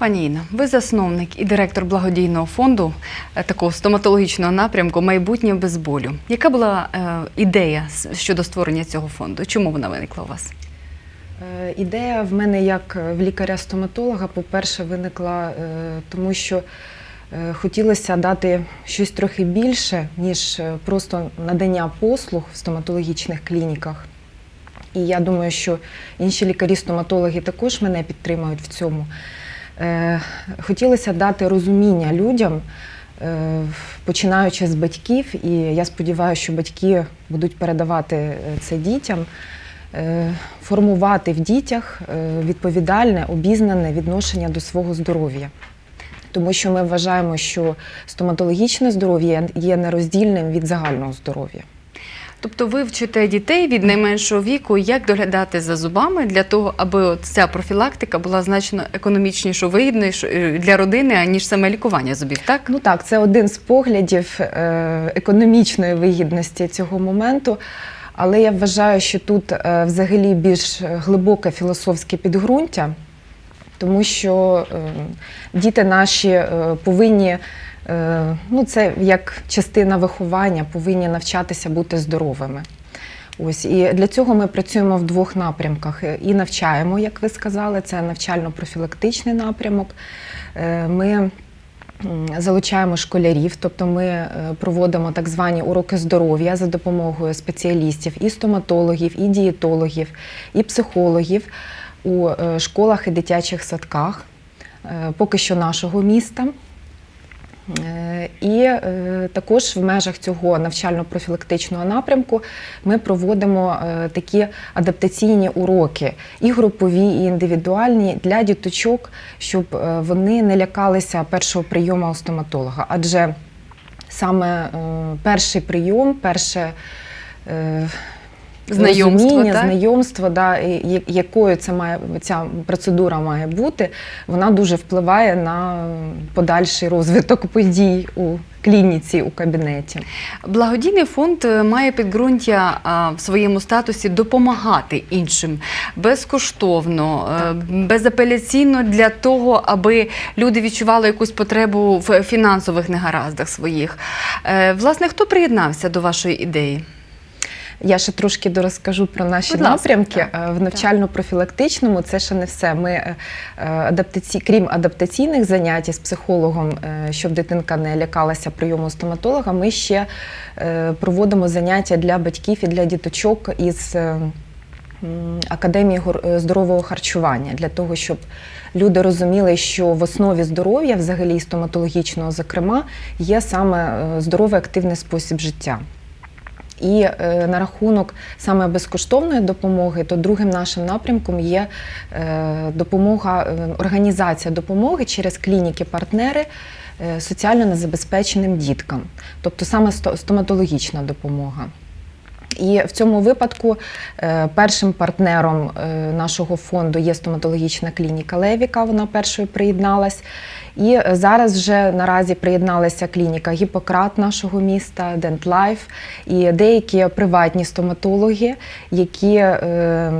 Пані Інна, ви засновник і директор благодійного фонду е, такого стоматологічного напрямку Майбутнє без болю. Яка була е, ідея щодо створення цього фонду? Чому вона виникла у вас? Е, Ідея в мене як в лікаря-стоматолога, по-перше, виникла тому, що хотілося дати щось трохи більше, ніж просто надання послуг в стоматологічних клініках. І я думаю, що інші лікарі-стоматологи також мене підтримують в цьому. Е, Хотілося дати розуміння людям, е, починаючи з батьків, і я сподіваюся, що батьки будуть передавати е, це дітям формувати в дітях відповідальне, обізнане відношення до свого здоров'я. Тому що ми вважаємо, що стоматологічне здоров'я є нероздільним від загального здоров'я. Тобто ви вчите дітей від найменшого віку, як доглядати за зубами для того, аби ця профілактика була значно економічніше вигідніше е, для родини, аніж саме лікування зубів, так? Ну так, це один з поглядів е, економічної вигідності цього моменту. Але я вважаю, що тут е, взагалі більш глибоке філософське підґрунтя, тому що е, діти наші повинні, ну це як частина виховання, повинні навчатися бути здоровими. Ось і для цього ми працюємо в двох напрямках. Е, І навчаємо, як ви сказали, це навчально-профілактичний напрямок. Е, Ми залучаємо школярів, тобто ми е, проводимо так звані уроки здоров'я за допомогою спеціалістів і стоматологів, і дієтологів, і психологів у е, школах і дитячих садках, е, поки що нашого міста. Е, І е, також в межах цього навчально-профілактичного напрямку ми проводимо е, такі адаптаційні уроки, і групові, і індивідуальні для діточок, щоб вони не лякалися першого прийому у стоматолога. Адже саме перший прийом, перше Знайомство, розуміння, так? знайомство, да, і якою це має ця процедура має бути, вона дуже впливає на подальший розвиток подій у клініці, у кабінеті. Благодійний фонд е, має підґрунтя а, в своєму статусі допомагати іншим безкоштовно, е, безапеляційно для того, аби люди відчували якусь потребу в фінансових негараздах своїх. Е, Власне, хто приєднався до вашої ідеї? Я ще трошки дорозкажу про наші Будь напрямки. так, Е, В навчально-профілактичному це ще не все. Ми е, е, адаптаці... крім адаптаційних занять із психологом, щоб дитинка не лякалася прийому стоматолога, ми ще проводимо заняття для батьків і для діточок із академії здорового харчування для того, щоб люди розуміли, що в основі здоров'я, взагалі і стоматологічного, зокрема, є саме здоровий активний спосіб життя. І е, на рахунок саме безкоштовної допомоги, то другим нашим напрямком є е, допомога, е, організація допомоги через клініки-партнери соціально незабезпеченим діткам, тобто саме сто- стоматологічна допомога. І в цьому випадку е, першим партнером е, нашого фонду є стоматологічна клініка Левіка. Вона першою приєдналась. І зараз вже наразі приєдналася клініка Гіппократ нашого міста, Дентлайф і деякі приватні стоматологи, які е,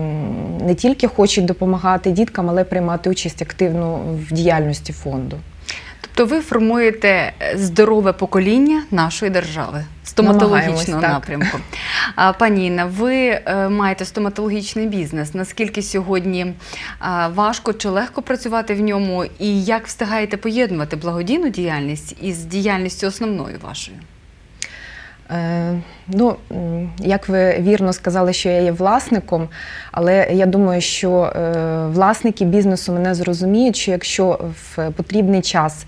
не тільки хочуть допомагати діткам, але приймати участь активно в діяльності фонду. Тобто ви формуєте е, здорове покоління нашої держави стоматологічного напрямку. А, пані Інна, ви е, маєте стоматологічний бізнес. Наскільки сьогодні важко чи легко працювати в ньому, і як встигаєте поєднувати благодійну діяльність із діяльністю основною вашою? Е, Ну, як ви вірно сказали, що я є власником, але я думаю, що е, власники бізнесу мене зрозуміють, що якщо в потрібний час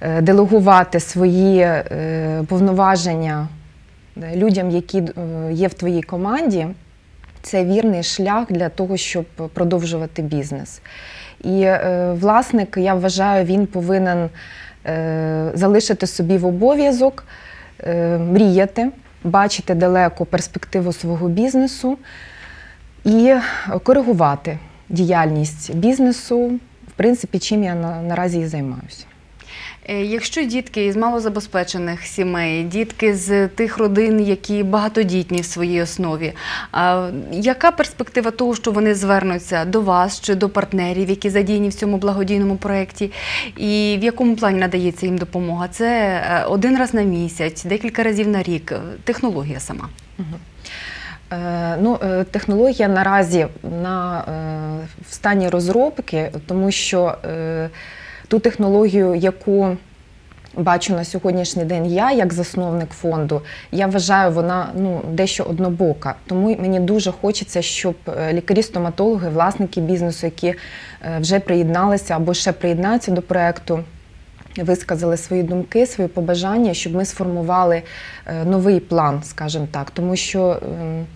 е, делегувати свої повноваження людям, які є в твоїй команді, це вірний шлях для того, щоб продовжувати бізнес. І власник, я вважаю, він повинен залишити собі в обов'язок мріяти, бачити далеко перспективу свого бізнесу і коригувати діяльність бізнесу, в принципі, чим я наразі і займаюся. Е, Якщо дітки з малозабезпечених сімей, дітки з тих родин, які багатодітні в своїй основі, яка перспектива того, що вони звернуться до вас чи до партнерів, які задіяні в цьому благодійному проєкті? І в якому плані надається їм допомога? Це е, один раз на місяць, декілька разів на рік, технологія сама. Е, Ну, технологія наразі на, в стані розробки, тому що ту технологію, яку бачу на сьогоднішній день я, як засновник фонду, я вважаю, вона ну, дещо однобока. Тому мені дуже хочеться, щоб е, лікарі-стоматологи, власники бізнесу, які е, вже приєдналися або ще приєднаються до проекту, висказали свої думки, свої побажання, щоб ми сформували е, новий план, скажімо так. Тому що ем,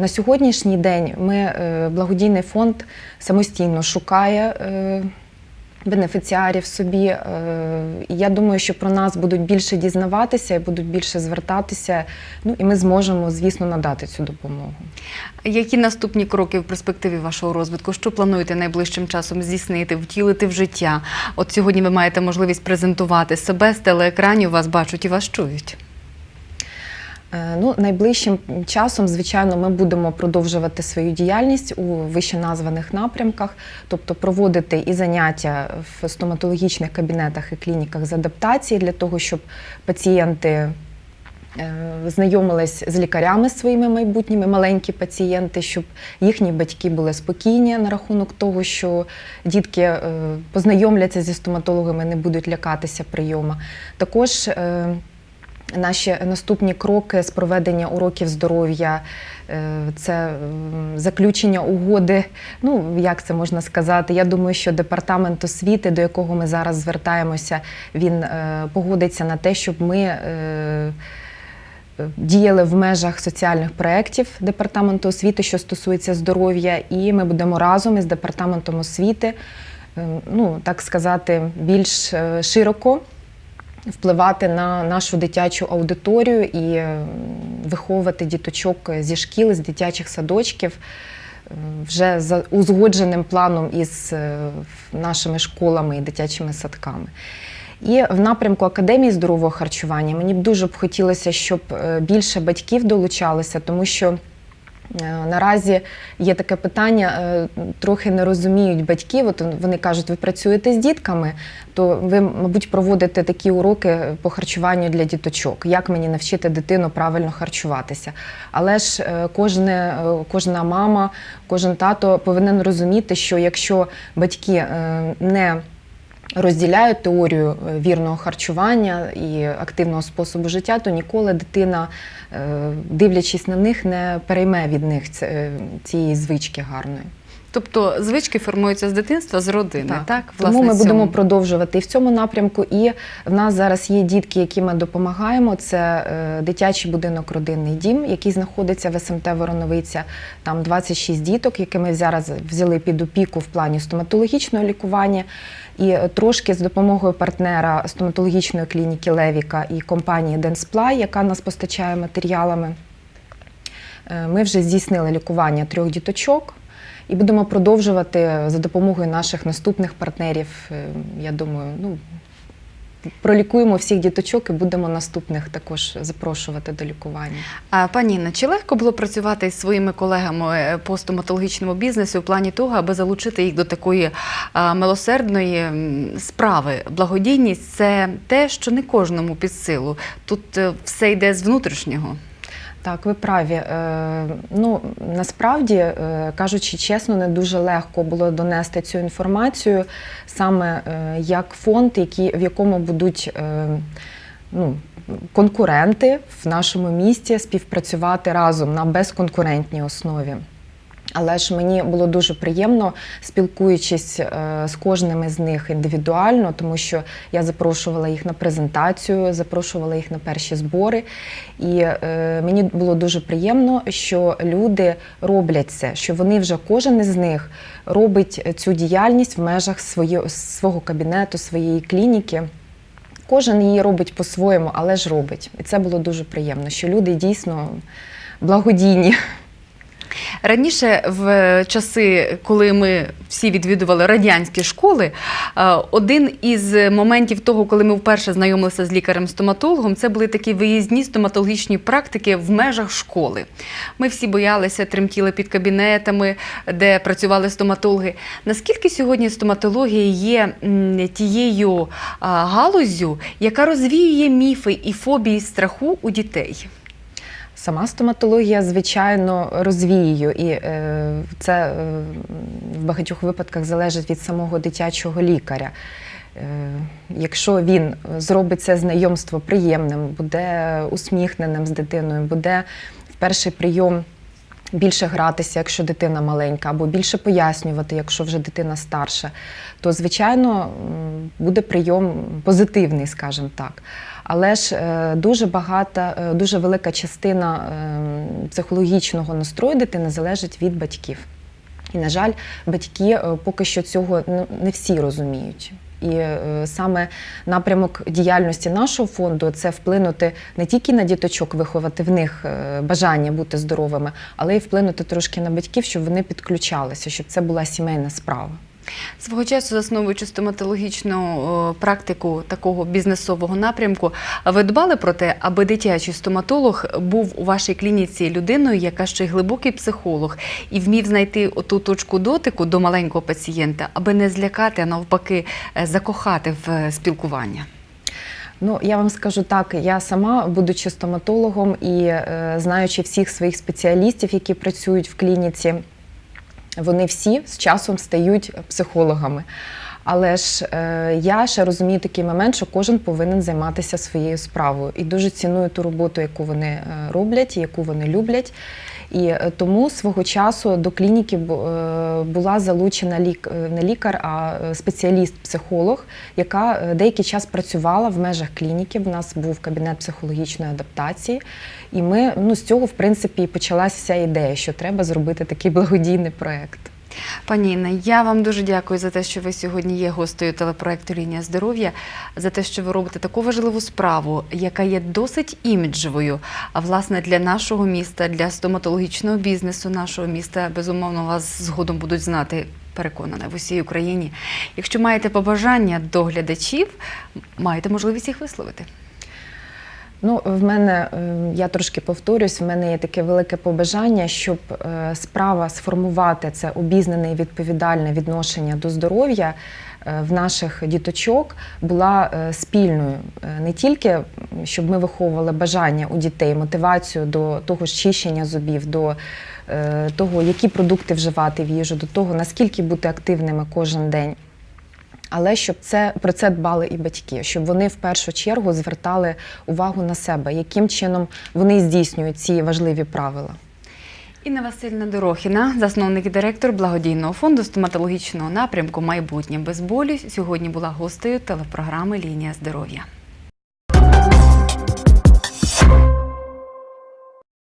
на сьогоднішній день ми, благодійний фонд самостійно шукає бенефіціарів собі. е, я думаю, що про нас будуть більше дізнаватися і будуть більше звертатися. Ну і ми зможемо, звісно, надати цю допомогу. Які наступні кроки в перспективі вашого розвитку? Що плануєте найближчим часом здійснити, втілити в життя? От сьогодні ви маєте можливість презентувати себе з телеекранів, вас бачать і вас чують. Е, Ну, найближчим часом, звичайно, ми будемо продовжувати свою діяльність у вищеназваних напрямках, тобто проводити і заняття в стоматологічних кабінетах і клініках з адаптації для того, щоб пацієнти е, знайомились з лікарями своїми майбутніми, маленькі пацієнти, щоб їхні батьки були спокійні на рахунок того, що дітки е, познайомляться зі стоматологами, не будуть лякатися прийому. Також Наші наступні кроки з проведення уроків здоров'я, е, це заключення угоди. Ну як це можна сказати? Я думаю, що департамент освіти, до якого ми зараз звертаємося, він е, погодиться на те, щоб ми. е, Діяли в межах соціальних проєктів департаменту освіти, що стосується здоров'я, і ми будемо разом із департаментом освіти, е, ну так сказати, більш широко впливати на нашу дитячу аудиторію і е, виховувати діточок зі шкіл, з дитячих садочків е, вже за узгодженим планом із е, нашими школами і дитячими садками. І в напрямку академії здорового харчування мені б дуже б хотілося, щоб більше батьків долучалися, тому що Наразі є таке питання, е, трохи не розуміють батьки. От вони кажуть, ви працюєте з дітками, то ви, мабуть, проводите такі уроки по харчуванню для діточок. Як мені навчити дитину правильно харчуватися? Але ж е, кожне, е, кожна мама, кожен тато повинен розуміти, що якщо батьки е, не розділяють теорію е, вірного харчування і активного способу життя, то ніколи дитина, е, дивлячись на них, не перейме від них е, цієї звички гарної. Тобто звички формуються з дитинства, з родини, так? Тому Власне, ми з будемо цьому. продовжувати і в цьому напрямку. І в нас зараз є дітки, які ми допомагаємо. Це е, дитячий будинок Родинний дім, який знаходиться в СМТ Вороновиця. Там 26 діток, які ми зараз взяли під опіку в плані стоматологічного лікування. І е, трошки з допомогою партнера стоматологічної клініки Левіка і компанії Денсплай, яка нас постачає матеріалами. Е, Ми вже здійснили лікування трьох діточок і будемо продовжувати за допомогою наших наступних партнерів. Е, Я думаю, ну пролікуємо всіх діточок і будемо наступних також запрошувати до лікування. А пані Інна, чи легко було працювати із своїми колегами е, по стоматологічному бізнесу в плані того, аби залучити їх до такої милосердної справи? Благодійність це те, що не кожному під силу. Тут е, все йде з внутрішнього. Так, ви праві. Е, Ну насправді, е, кажучи чесно, не дуже легко було донести цю інформацію саме е, як фонд, який, в якому будуть ну, конкуренти в нашому місті співпрацювати разом на безконкурентній основі. Але ж мені було дуже приємно, спілкуючись е, з кожним із них індивідуально, тому що я запрошувала їх на презентацію, запрошувала їх на перші збори. І е, мені було дуже приємно, що люди роблять це, що вони вже кожен із них робить цю діяльність в межах свого кабінету, своєї клініки. Кожен її робить по-своєму, але ж робить. І це було дуже приємно, що люди дійсно благодійні. Раніше, в часи, коли ми всі відвідували радянські школи, е, один із моментів того, коли ми вперше знайомилися з лікарем-стоматологом, це були такі виїзні стоматологічні практики в межах школи. Ми всі боялися, тремтіли під кабінетами, де працювали стоматологи. Наскільки сьогодні стоматологія є тією а, галуззю, яка розвіює міфи і фобії страху у дітей? Сама стоматологія, звичайно, розвіює, і е, це е, в багатьох випадках залежить від самого дитячого лікаря. Е, якщо він зробить це знайомство приємним, буде усміхненим з дитиною, буде в перший прийом більше гратися, якщо дитина маленька, або більше пояснювати, якщо вже дитина старша, то звичайно буде прийом позитивний, скажімо так. Але ж е, дуже багата, е, дуже велика частина е, психологічного настрою дитини залежить від батьків. І, на жаль, батьки поки що цього не всі розуміють. І саме напрямок діяльності нашого фонду це вплинути не тільки на діточок, виховати в них бажання бути здоровими, але й вплинути трошки на батьків, щоб вони підключалися, щоб це була сімейна справа. Свого часу, засновуючи стоматологічну практику такого бізнесового напрямку, ви дбали про те, аби дитячий стоматолог був у вашій клініці людиною, яка ще й глибокий психолог, і вмів знайти оту точку дотику до маленького пацієнта, аби не злякати, а навпаки, е, закохати в е, спілкування. Ну, я вам скажу так, я сама, будучи стоматологом і е, знаючи всіх своїх спеціалістів, які працюють в клініці, вони всі з часом стають психологами. Але ж е, я ще розумію такий момент, що кожен повинен займатися своєю справою. І дуже ціную ту роботу, яку вони е, роблять, яку вони люблять. І е, тому свого часу до клініки е, була залучена лік, е, не лікар, а спеціаліст-психолог, яка деякий час працювала в межах клініки. В нас був кабінет психологічної адаптації. І ми ну, з цього, в принципі, і почалася ідея, що треба зробити такий благодійний проєкт. Пані Інна, я вам дуже дякую за те, що ви сьогодні є гостею телепроекту Лінія здоров'я, за те, що ви робите таку важливу справу, яка є досить іміджевою. А власне для нашого міста, для стоматологічного бізнесу нашого міста, безумовно, вас згодом будуть знати. Переконана в усій Україні. Якщо маєте побажання до глядачів, маєте можливість їх висловити. Ну, в мене, е, я трошки повторюсь, в мене є таке велике побажання, щоб е, справа сформувати це обізнане і відповідальне відношення до здоров'я е, в наших діточок була е, спільною. Не тільки щоб ми виховували бажання у дітей, мотивацію до того ж чищення зубів, до того, які продукти вживати в їжу, до того, наскільки бути активними кожен день. Але щоб це про це дбали і батьки, щоб вони в першу чергу звертали увагу на себе, яким чином вони здійснюють ці важливі правила. Інна Васильна Дорохіна, засновник і директор благодійного фонду стоматологічного напрямку Майбутнє без болю, сьогодні була гостею телепрограми Лінія здоров'я.